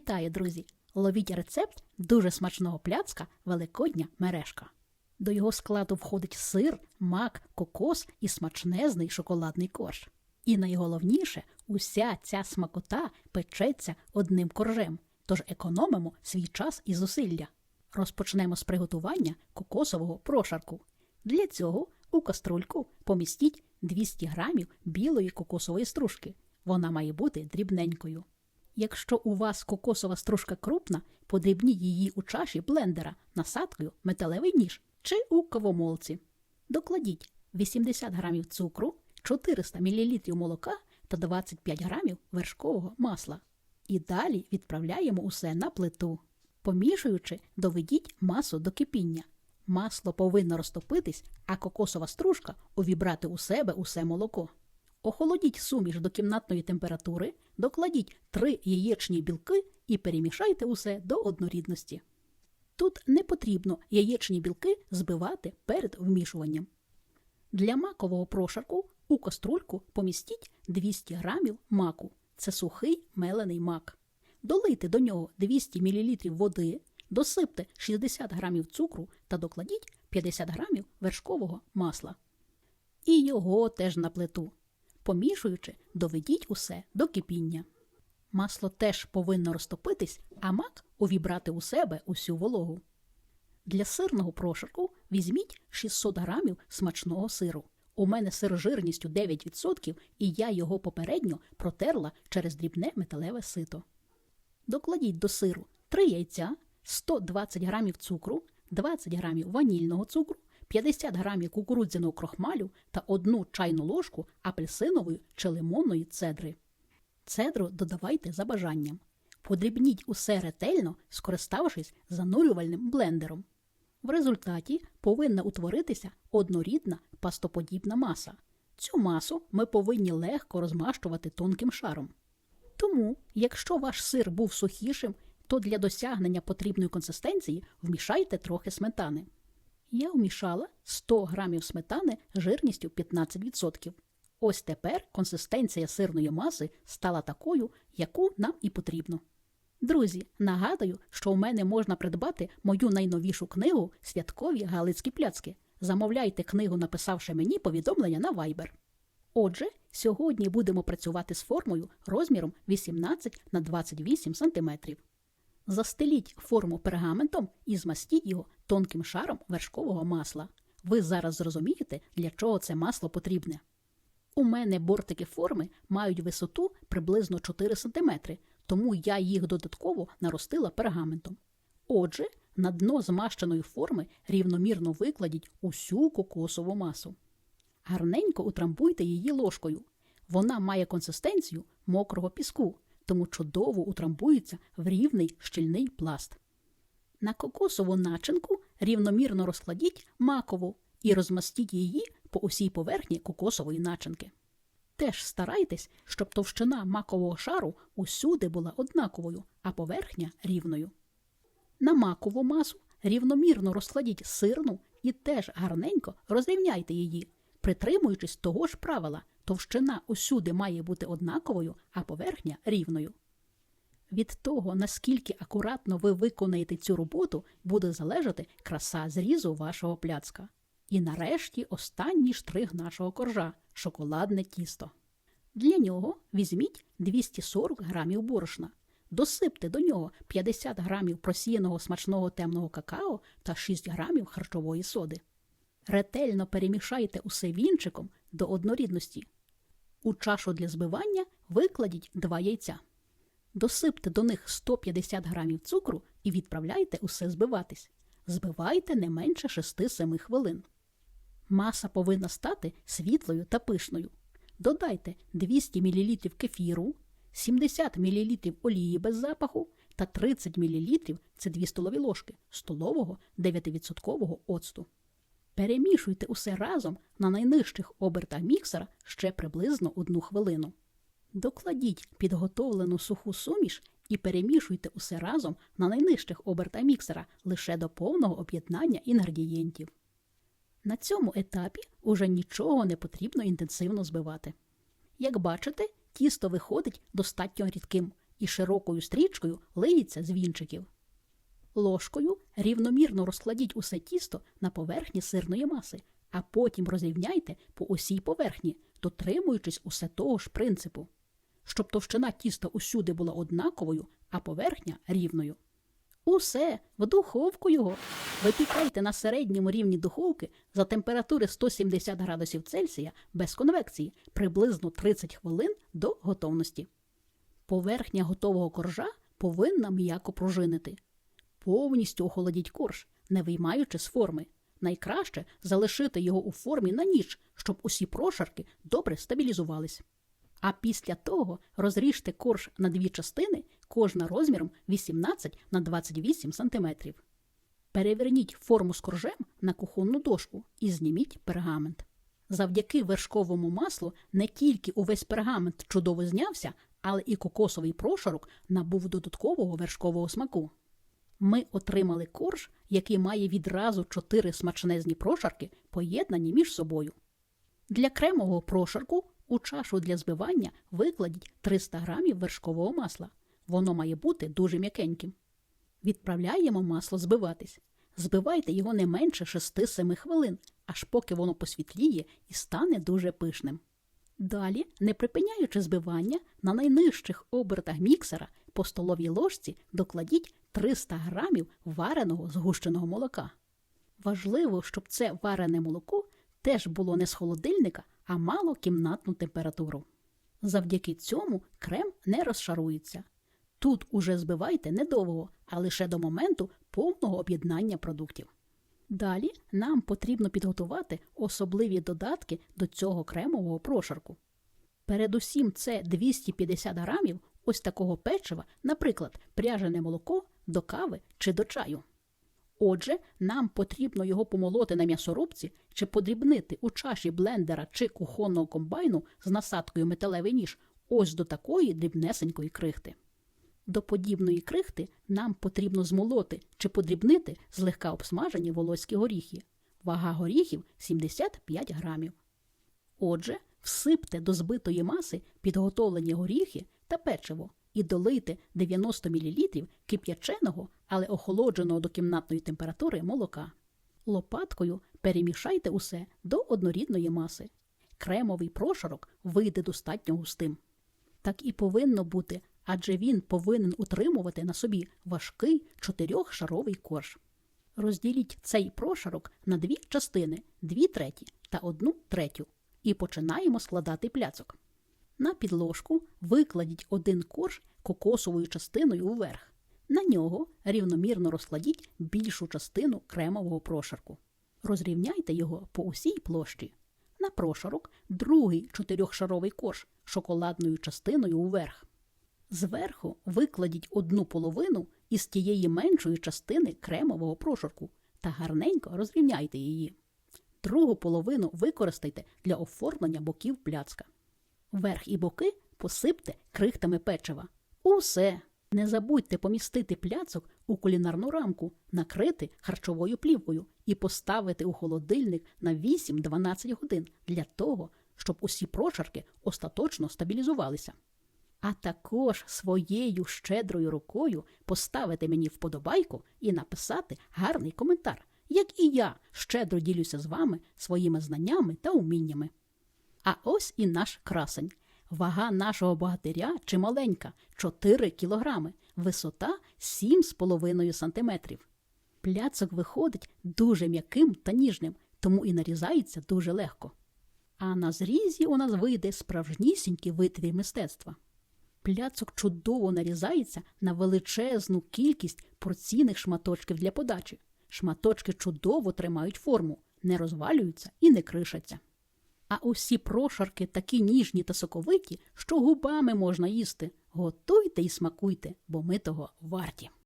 Вітаю, друзі! Ловіть рецепт дуже смачного пляцка Великодня мережка. До його складу входить сир, мак, кокос і смачнезний шоколадний корж. І найголовніше, уся ця смакота печеться одним коржем, тож економимо свій час і зусилля. Розпочнемо з приготування кокосового прошарку. Для цього у каструльку помістіть 200 грамів білої кокосової стружки. Вона має бути дрібненькою. Якщо у вас кокосова стружка крупна, подрібніть її у чаші блендера насадкою металевий ніж чи у кавомолці. Докладіть 80 грамів цукру, 400 мл молока та 25 грамів вершкового масла. І далі відправляємо усе на плиту. Помішуючи, доведіть масу до кипіння. Масло повинно розтопитись, а кокосова стружка увібрати у себе усе молоко. Охолодіть суміш до кімнатної температури, докладіть три яєчні білки і перемішайте усе до однорідності. Тут не потрібно яєчні білки збивати перед вмішуванням. Для макового прошарку у каструльку помістіть 200 грамів маку. Це сухий мелений мак. Долийте до нього 200 мл води, досипте 60 грамів цукру та докладіть 50 грамів вершкового масла. І його теж на плиту. Помішуючи, доведіть усе до кипіння. Масло теж повинно розтопитись, а мак увібрати у себе усю вологу. Для сирного прошарку візьміть 600 грамів смачного сиру. У мене сир жирністю 9%, і я його попередньо протерла через дрібне металеве сито. Докладіть до сиру 3 яйця, 120 грамів цукру, 20 грамів ванільного цукру, 50 грамів кукурудзяного крохмалю та одну чайну ложку апельсинової чи лимонної цедри. Цедру додавайте за бажанням. Подрібніть усе ретельно, скориставшись занурювальним блендером. В результаті повинна утворитися однорідна пастоподібна маса. Цю масу ми повинні легко розмащувати тонким шаром. Тому, якщо ваш сир був сухішим, то для досягнення потрібної консистенції вмішайте трохи сметани. Я вмішала 100 грамів сметани жирністю 15%. Ось тепер консистенція сирної маси стала такою, яку нам і потрібно. Друзі, нагадую, що у мене можна придбати мою найновішу книгу Святкові Галицькі пляцки. Замовляйте книгу, написавши мені повідомлення на Viber. Отже, сьогодні будемо працювати з формою розміром 18 на 28 см. Застеліть форму пергаментом і змастіть його тонким шаром вершкового масла. Ви зараз зрозумієте, для чого це масло потрібне. У мене бортики форми мають висоту приблизно 4 см, тому я їх додатково наростила пергаментом. Отже, на дно змащеної форми рівномірно викладіть усю кокосову масу. Гарненько утрамбуйте її ложкою. Вона має консистенцію мокрого піску, тому чудово утрамбується в рівний щільний пласт. На кокосову начинку рівномірно розкладіть макову і розмастіть її по усій поверхні кокосової начинки. Теж старайтесь, щоб товщина макового шару усюди була однаковою, а поверхня рівною. На макову масу рівномірно розкладіть сирну і теж гарненько розрівняйте її, притримуючись того ж правила, товщина усюди має бути однаковою, а поверхня рівною. Від того, наскільки акуратно ви виконаєте цю роботу, буде залежати краса зрізу вашого пляцка. І нарешті останній штрих нашого коржа шоколадне тісто. Для нього візьміть 240 грамів борошна, досипте до нього 50 грамів просіяного смачного темного какао та 6 грамів харчової соди. Ретельно перемішайте усе вінчиком до однорідності. У чашу для збивання викладіть 2 яйця. Досипте до них 150 грамів цукру і відправляйте усе збиватись. Збивайте не менше 6-7 хвилин. Маса повинна стати світлою та пишною. Додайте 200 мл кефіру, 70 мл олії без запаху та 30 мл це 2 столові ложки столового 9% оцту. Перемішуйте усе разом на найнижчих обертах міксера ще приблизно одну хвилину. Докладіть підготовлену суху суміш і перемішуйте усе разом на найнижчих обертах міксера лише до повного об'єднання інгредієнтів. На цьому етапі уже нічого не потрібно інтенсивно збивати. Як бачите, тісто виходить достатньо рідким і широкою стрічкою лиється з вінчиків. Ложкою рівномірно розкладіть усе тісто на поверхні сирної маси, а потім розрівняйте по усій поверхні, дотримуючись усе того ж принципу, щоб товщина тіста усюди була однаковою, а поверхня рівною. Усе в духовку його. Випікайте на середньому рівні духовки за температури 170 градусів Цельсія без конвекції приблизно 30 хвилин до готовності. Поверхня готового коржа повинна м'яко пружинити. Повністю охолодіть корж, не виймаючи з форми. Найкраще залишити його у формі на ніч, щоб усі прошарки добре стабілізувались. А після того розріжте корж на дві частини, кожна розміром 18 на 28 см. Переверніть форму з коржем на кухонну дошку і зніміть пергамент. Завдяки вершковому маслу не тільки увесь пергамент чудово знявся, але і кокосовий прошарок набув додаткового вершкового смаку. Ми отримали корж, який має відразу чотири смачнезні прошарки, поєднані між собою. Для кремового прошарку у чашу для збивання викладіть 300 грамів вершкового масла. Воно має бути дуже м'якеньким. Відправляємо масло збиватись. Збивайте його не менше 6-7 хвилин, аж поки воно посвітліє і стане дуже пишним. Далі, не припиняючи збивання, на найнижчих обертах міксера по столовій ложці докладіть 300 грамів вареного згущеного молока. Важливо, щоб це варене молоко теж було не з холодильника, а мало кімнатну температуру. Завдяки цьому крем не розшарується. Тут уже збивайте недовго, а лише до моменту повного об'єднання продуктів. Далі нам потрібно підготувати особливі додатки до цього кремового прошарку. Передусім, це 250 грамів ось такого печива, наприклад, пряжене молоко до кави чи до чаю. Отже, нам потрібно його помолоти на м'ясорубці чи подрібнити у чаші блендера чи кухонного комбайну з насадкою металевий ніж ось до такої дрібнесенької крихти. До подібної крихти нам потрібно змолоти чи подрібнити злегка обсмажені волоські горіхи. Вага горіхів 75 грамів. Отже, всипте до збитої маси підготовлені горіхи та печиво і долийте 90 мл кип'яченого, але охолодженого до кімнатної температури молока. Лопаткою перемішайте усе до однорідної маси. Кремовий прошарок вийде достатньо густим. Так і повинно бути, адже він повинен утримувати на собі важкий чотирьохшаровий корж. Розділіть цей прошарок на дві частини, дві треті та одну третю, і починаємо складати пляцок. На підложку викладіть один корж кокосовою частиною вверх. На нього рівномірно розкладіть більшу частину кремового прошарку. Розрівняйте його по усій площі. На прошарок другий чотирьохшаровий корж шоколадною частиною вверх. Зверху викладіть одну половину із тієї меншої частини кремового прошарку та гарненько розрівняйте її. Другу половину використайте для оформлення боків пляцка. Верх і боки посипте крихтами печива. Усе. Не забудьте помістити пляцок у кулінарну рамку, накрити харчовою плівкою і поставити у холодильник на 8-12 годин для того, щоб усі прошарки остаточно стабілізувалися. А також своєю щедрою рукою поставити мені вподобайку і написати гарний коментар, як і я щедро ділюся з вами своїми знаннями та уміннями. А ось і наш красень. Вага нашого богатиря чималенька 4 кілограми, висота 7,5 сантиметрів. Пляцок виходить дуже м'яким та ніжним, тому і нарізається дуже легко. А на зрізі у нас вийде справжнісінький витвір мистецтва. Пляцок чудово нарізається на величезну кількість порційних шматочків для подачі. Шматочки чудово тримають форму, не розвалюються і не кришаться. А усі прошарки такі ніжні та соковиті, що губами можна їсти. Готуйте і смакуйте, бо ми того варті.